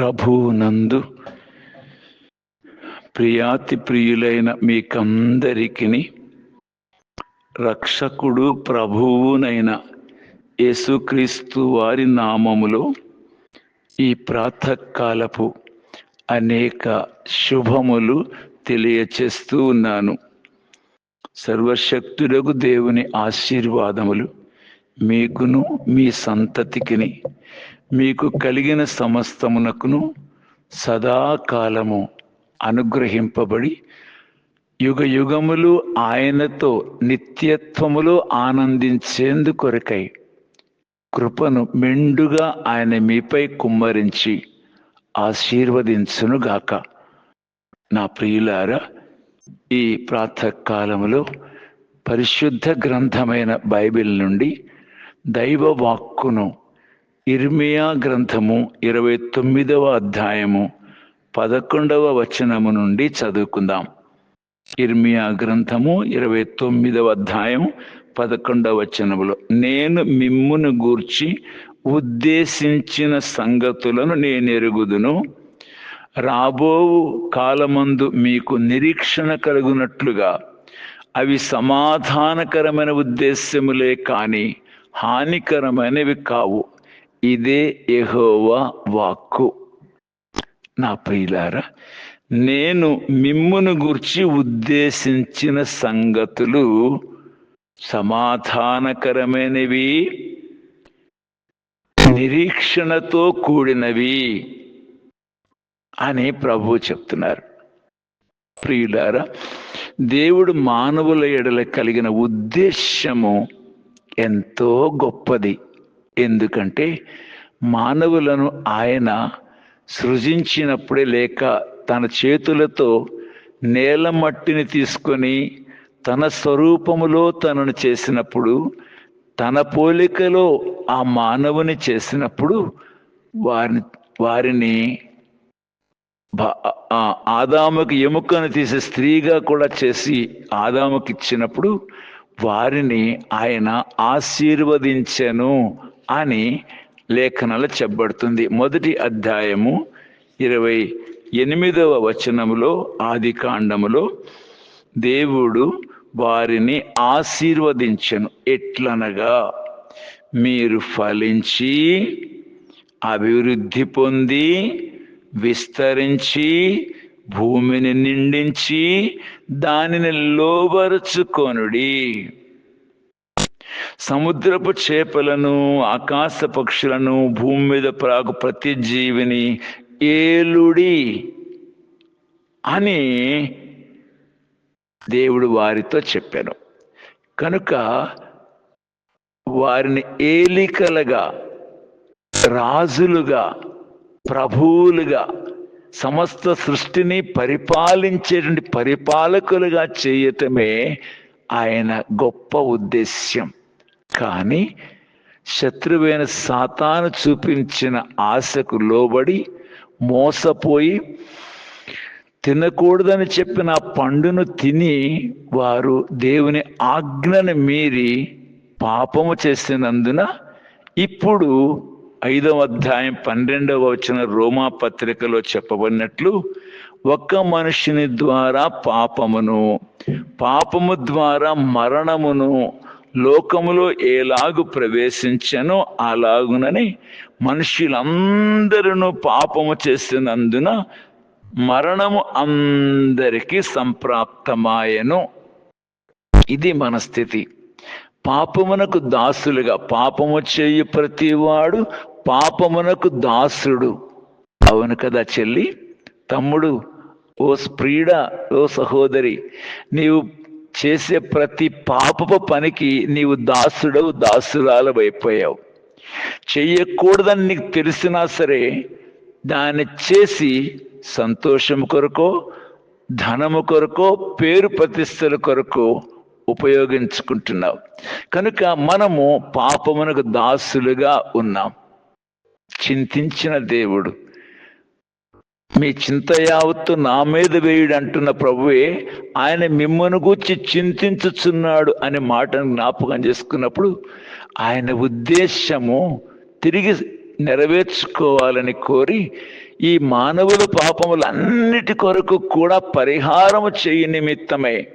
ప్రభువునందు ప్రియాతి ప్రియులైన మీకందరికిని రక్షకుడు ప్రభువునైన యేసుక్రీస్తు వారి నామములో ఈ ప్రాతకాలపు అనేక శుభములు తెలియచేస్తూ ఉన్నాను. సర్వశక్తులకు దేవుని ఆశీర్వాదములు మీకును మీ సంతతికిని మీకు కలిగిన సమస్తమునకును సదాకాలము అనుగ్రహింపబడి యుగ యుగములు ఆయనతో నిత్యత్వములో ఆనందించేందుకొరకై కృపను మెండుగా ఆయన మీపై కుమ్మరించి ఆశీర్వదించునుగాక. నా ప్రియులారా ఈ ప్రాతకాలములో పరిశుద్ధ గ్రంథమైన బైబిల్ నుండి దైవ వాక్కును ఇర్మియా గ్రంథము ఇరవై తొమ్మిదవ అధ్యాయము పదకొండవ వచనము నుండి చదువుకుందాం. ఇర్మియా గ్రంథము ఇరవై తొమ్మిదవ అధ్యాయం పదకొండవ వచనములో నేను మిమ్మును గూర్చి ఉద్దేశించిన సంగతులను నేను ఎరుగుదును రాబోవు కాలమందు మీకు నిరీక్షణ కలుగునట్లుగా అవి సమాధానకరమైన ఉద్దేశ్యములే కానీ హానికరమైనవి కావు. ఇదే ఎహోవా వాక్కు. నా ప్రియులారా నేను మిమ్మును గుర్చి ఉద్దేశించిన సంగతులు సమాధానకరమైనవి నిరీక్షణతో కూడినవి అని ప్రభు చెప్తున్నారు. ప్రియులారా దేవుడు మానవుల ఎడల కలిగిన ఉద్దేశము ఎంతో గొప్పది. ఎందుకంటే మానవులను ఆయన సృజించినప్పుడే లేక తన చేతులతో నేల మట్టిని తీసుకొని తన స్వరూపములో తనను చేసినప్పుడు తన పోలికలో ఆ మానవుని చేసినప్పుడు వారిని వారిని ఆదాముకి ఎముకను తీసి స్త్రీగా కూడా చేసి ఆదాముకి ఇచ్చినప్పుడు వారిని ఆయన ఆశీర్వదించెను అని లేఖనాలు చెప్పబడుతుంది. మొదటి అధ్యాయము ఇరవై ఎనిమిదవ వచనములో ఆది కాండములో దేవుడు వారిని ఆశీర్వదించను. ఎట్లనగా? మీరు ఫలించి అభివృద్ధి పొంది విస్తరించి భూమిని నిండించి దానిని లోబరుచుకొనుడి. సముద్రపు చేపలను ఆకాశ పక్షులను భూమి మీద ప్రాకు ప్రతి జీవిని ఏలుడి అని దేవుడు వారితో చెప్పాను. కనుక వారిని ఏలికలుగా రాజులుగా ప్రభువులుగా సమస్త సృష్టిని పరిపాలించేటువంటి పరిపాలకులుగా చేయటమే ఆయన గొప్ప ఉద్దేశ్యం. కానీ శత్రువైన సాతాను చూపించిన ఆశకు లోబడి మోసపోయి తినకూడదని చెప్పిన పండును తిని వారు దేవుని ఆజ్ఞను మీరి పాపము చేసినందున ఇప్పుడు ఐదవ అధ్యాయం పన్నెండవ వచ్చిన రోమా పత్రికలో చెప్పబడినట్లు ఒక్క మనుషుని ద్వారా పాపమును పాపము ద్వారా మరణమును లోకములో ఎలాగు ప్రవేశించనో అలాగునని మనుషులందరూ పాపము చేసినందున మరణము అందరికీ సంప్రాప్తమాయను. ఇది మన స్థితి. పాపమునకు దాసులుగా పాపము చేయు ప్రతివాడు పాపమునకు దాసుడు. అవును కదా చెల్లి? తమ్ముడు ఓ స్ప్రీడ ఓ సహోదరి నీవు చేసే ప్రతి పాపపు పనికి నీవు దాసుడవు దాసురాలవైపోయావు. చెయ్యకూడదని నీకు తెలిసినా సరే దాన్ని చేసి సంతోషం కొరకో ధనము కొరకో పేరు ప్రతిష్టల కొరకు ఉపయోగించుకుంటున్నావు. కనుక మనము పాపమునకు దాసులుగా ఉన్నాం. చింతించిన దేవుడు. మీ చింత యావత్తు నా మీద వేయుడు అంటున్న ప్రభువే ఆయన మిమ్మను గూర్చి చింతించుచున్నాడు అనే మాటను జ్ఞాపకం చేసుకున్నప్పుడు ఆయన ఉద్దేశము తిరిగి నెరవేర్చుకోవాలని కోరి ఈ మానవుల పాపములన్నిటి కొరకు కూడా పరిహారము చేయి నిమిత్తమై.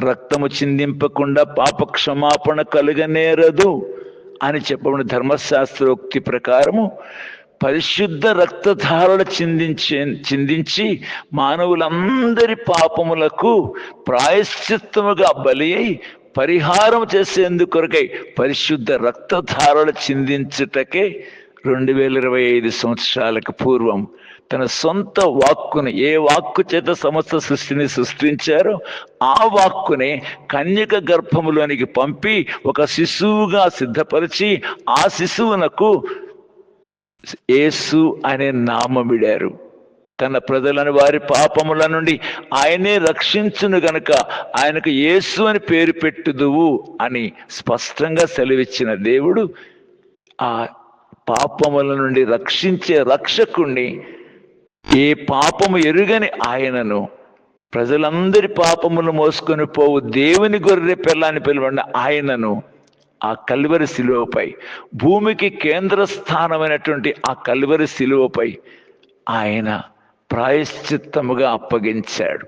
రక్తము చిందింపకుండా పాప క్షమాపణ కలుగనేరదు. అని చెప్పబడిన ధర్మశాస్త్రోక్తి ప్రకారము పరిశుద్ధ రక్తధారలు చిందించే చిందించి మానవులందరి పాపములకు ప్రాయశ్చిత్తముగా బలి అయి పరిహారం చేసేందుకొరకై పరిశుద్ధ రక్తధారలు చిందించుటకే రెండు వేల ఇరవై ఐదు సంవత్సరాలకు పూర్వం తన సొంత వాక్కుని ఏ వాక్కు చేత సమస్త సృష్టిని సృష్టించారో ఆ వాక్కుని కన్యక గర్భములోనికి పంపి ఒక శిశువుగా సిద్ధపరిచి ఆ శిశువునకు యేసు అనే నామమిడారు. తన ప్రజలను వారి పాపముల నుండి ఆయనే రక్షించును గనుక ఆయనకు యేసు అని పేరు పెట్టుదువు అని స్పష్టంగా సెలవిచ్చిన దేవుడు ఆ పాపముల నుండి రక్షించే రక్షకుణ్ణి. ఏ పాపము ఎరుగని ఆయనను ప్రజలందరి పాపములు మోసుకొని పోవు. దేవుని గొర్రె పిల్లని పిలవండి ఆయనను ఆ కల్వరి శిలువపై. భూమికి కేంద్ర స్థానమైనటువంటి ఆ కల్వరి శిలువపై ఆయన ప్రాయశ్చిత్తముగా అప్పగించాడు.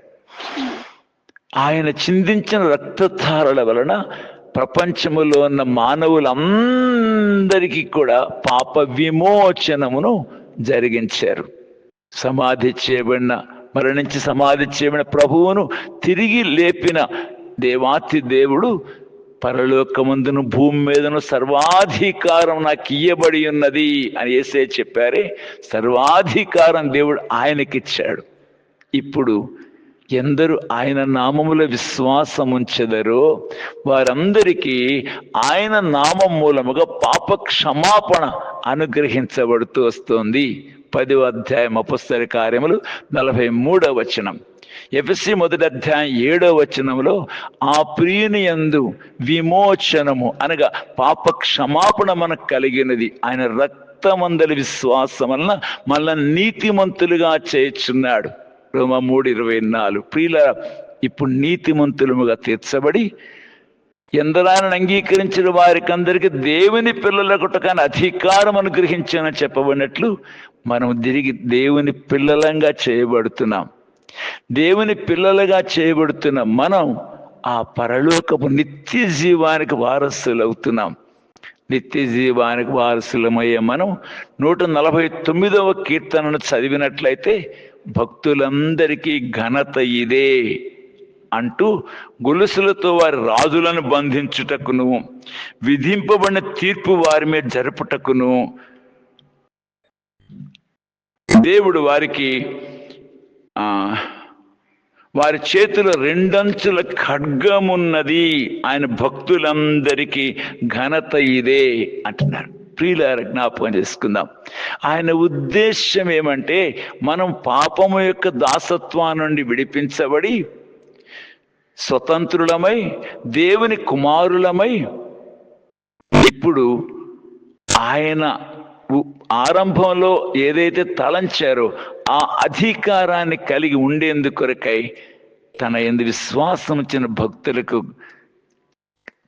ఆయన చిందించిన రక్తధారల వలన ప్రపంచములో ఉన్న మానవులందరికీ కూడా పాప విమోచనమును జరిగించారు. సమాధి చేయబడిన మరణించి సమాధి చేయబడిన ప్రభువును తిరిగి లేపిన దేవాతి దేవుడు పరలోకమందును భూమి మీదను సర్వాధికారం నాకు ఇయ్యబడి ఉన్నది అని ఏసే చెప్పారే. సర్వాధికారం దేవుడు ఆయనకిచ్చాడు. ఇప్పుడు ఎందరు ఆయన నామముల విశ్వాసం ఉంచెదరో వారందరికీ ఆయన నామం మూలముగా పాప క్షమాపణ అనుగ్రహించబడుతూ వస్తోంది. పదవ అధ్యాయం అపుస్తరి కార్యములు నలభై మూడవ వచనం. ఎఫ్సి మొదటి అధ్యాయం ఏడవ వచనంలో ఆ ప్రియుని యందు విమోచనము అనగా పాప క్షమాపణ మనకు కలిగినది. ఆయన రక్తమందలి విశ్వాసం వలన మళ్ళా నీతిమంతులుగా చేర్చున్నాడు రోమ మూడు ఇరవై నాలుగు. ప్రియుల ఇప్పుడు నీతిమంతులముగా తీర్చబడి ఎందరాయన అంగీకరించిన వారికి అందరికీ దేవుని పిల్లలకు కానీ అధికారం అనుగ్రహించానని చెప్పబడినట్లు మనం తిరిగి దేవుని పిల్లలంగా చేయబడుతున్నాం. దేవుని పిల్లలుగా చేయబడుతున్న మనం ఆ పరలోకపు నిత్య జీవానికి వారసులు అవుతున్నాం నిత్య జీవానికి వారసులమయ్యే మనం నూట నలభై తొమ్మిదవ కీర్తనను చదివినట్లయితే భక్తులందరికీ ఘనత ఇదే అంటూ గొలుసులతో వారి రాజులను బంధించుటకును విధింపబడిన తీర్పు వారి మీద జరుపుటకును. దేవుడు వారికి ఆ వారి చేతిలో రెండంచుల ఖడ్గమున్నది. ఆయన భక్తులందరికీ ఘనత ఇదే అంటున్నాడు ప్రియులార జ్ఞాపకం చేసుకుందాం. ఆయన ఉద్దేశం ఏమంటే మనం పాపము యొక్క దాసత్వా నుండి విడిపించబడి స్వతంత్రులమై దేవుని కుమారులమై ఇప్పుడు ఆయన ఉ- ఆరంభంలో ఏదైతే తలంచారో ఆ అధికారాన్ని కలిగి ఉండేందుకొరకై తన ఎందు విశ్వాసం వచ్చిన భక్తులకు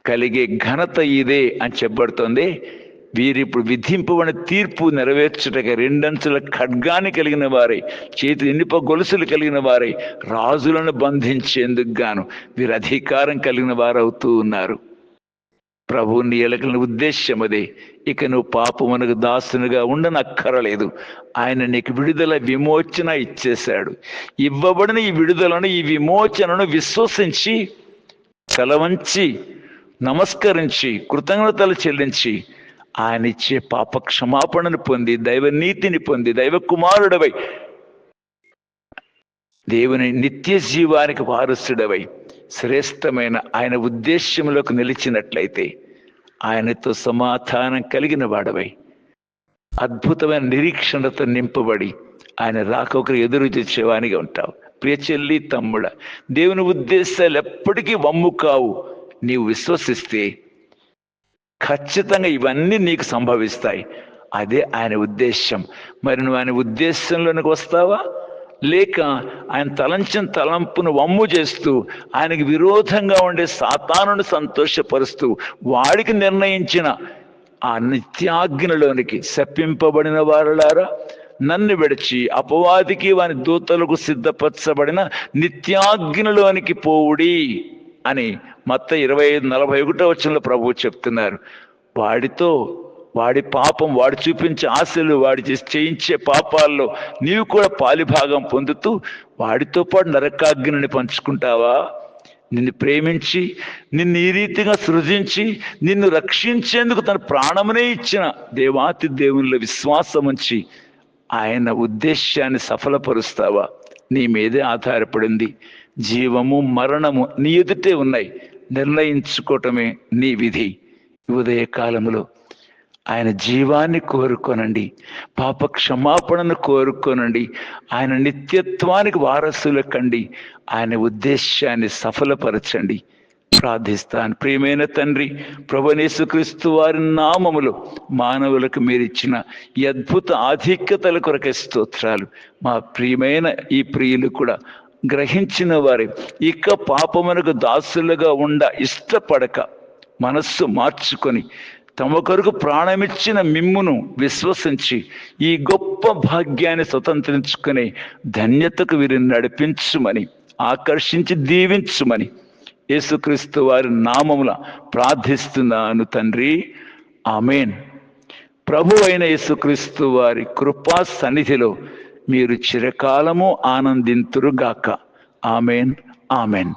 కలిగే ఘనత ఇదే అని చెప్పబడుతోంది. వీరిప్పుడు విధింపబడిన తీర్పు నెరవేర్చుటగా రెండంచుల ఖడ్గాన్ని కలిగిన వారై చేతి ఎండిప గొలుసులు కలిగిన వారై రాజులను బంధించేందుకు గాను వీరు అధికారం కలిగిన వారు అవుతూ ఉన్నారు. ప్రభు నీ ఎలకల ఉద్దేశ్యం అదే ఇక నువ్వు పాపమునకు దాసునిగా ఉండనక్కరలేదు. ఆయన నీకు విడుదల విమోచన ఇచ్చేశాడు. ఇవ్వబడిన ఈ విడుదలను ఈ విమోచనను విశ్వసించి కలవంచి నమస్కరించి కృతజ్ఞతలు చెల్లించి ఆయన ఇచ్చే పాప క్షమాపణను పొంది దైవ నీతిని పొంది దైవ కుమారుడవై దేవుని నిత్య జీవానికి వారసుడవై శ్రేష్టమైన ఆయన ఉద్దేశ్యంలోకి నిలిచినట్లయితే ఆయనతో సమాధానం కలిగిన వాడవై. అద్భుతమైన నిరీక్షణతో నింపబడి ఆయన రాకొకరు ఎదురు తెచ్చేవానిగా ఉంటావు. ప్రియ చెల్లి తమ్ముడ దేవుని ఉద్దేశాలు ఎప్పటికీ వమ్ము కావు నీవు విశ్వసిస్తే ఖచ్చితంగా ఇవన్నీ నీకు సంభవిస్తాయి. అదే ఆయన ఉద్దేశం మరి నువ్వు ఆయన ఉద్దేశంలోనికి వస్తావా? లేక ఆయన తలంచిన తలంపును వమ్ము చేస్తూ ఆయనకి విరోధంగా ఉండే సాతానును సంతోషపరుస్తూ వాడికి నిర్ణయించిన ఆ నిత్యాగ్నిలోనికి శప్పింపబడిన వారులారా నన్ను విడిచి అపవాదికి వాని దూతలకు సిద్ధపరచబడిన నిత్యాగ్నిలోనికి పోవుడి. అని మత్త ఇరవై ఐదు నలభై ఒకటో వచ్చంలో ప్రభువు చెప్తున్నారు. వాడితో వాడి పాపం వాడు చూపించే ఆశలు వాడి చేయించే పాపాల్లో నీవు కూడా పాలిభాగం పొందుతూ వాడితో పాటు నరకాగ్నిని పంచుకుంటావా? నిన్ను ప్రేమించి నిన్ను ఈ రీతిగా సృజించి నిన్ను రక్షించేందుకు తన ప్రాణమునే ఇచ్చిన దేవాతి దేవునిలో విశ్వాసం ఉంచి ఆయన ఉద్దేశ్యాన్ని సఫలపరుస్తావా? నీ మీదే ఆధారపడింది. జీవము మరణము నీ ఎదుటే ఉన్నాయి. నిర్ణయించుకోవటమే నీ విధి. ఉదయ కాలంలో ఆయన జీవాన్ని కోరుకోనండి. పాప క్షమాపణను కోరుకోనండి. ఆయన నిత్యత్వానికి వారసులు కండి ఆయన ఉద్దేశాన్ని సఫలపరచండి. ప్రార్థిస్తాను. ప్రియమైన తండ్రి ప్రభనేసుక్రీస్తు వారి నామములు మానవులకు మీరిచ్చిన ఈ అద్భుత ఆధిక్యతల కొరకే స్తోత్రాలు. మా ప్రియమైన ఈ ప్రియులు కూడా గ్రహించిన వారి. ఇక పాపమునకు దాసులుగా ఉండ ఇష్టపడక మనస్సు మార్చుకొని తమ కొరకు ప్రాణమిచ్చిన మిమ్మును విశ్వసించి ఈ గొప్ప భాగ్యాన్ని స్వతంత్రించుకుని ధన్యతకు వీరిని నడిపించుమని ఆకర్షించి దీవించుమని యేసుక్రీస్తు వారి నామముల ప్రార్థిస్తున్నాను తండ్రి. ఆమెన్. ప్రభు అయిన యేసుక్రీస్తు వారి కృపా సన్నిధిలో మీరు చిరకాలము ఆనందింతురుగాక. Amen amen.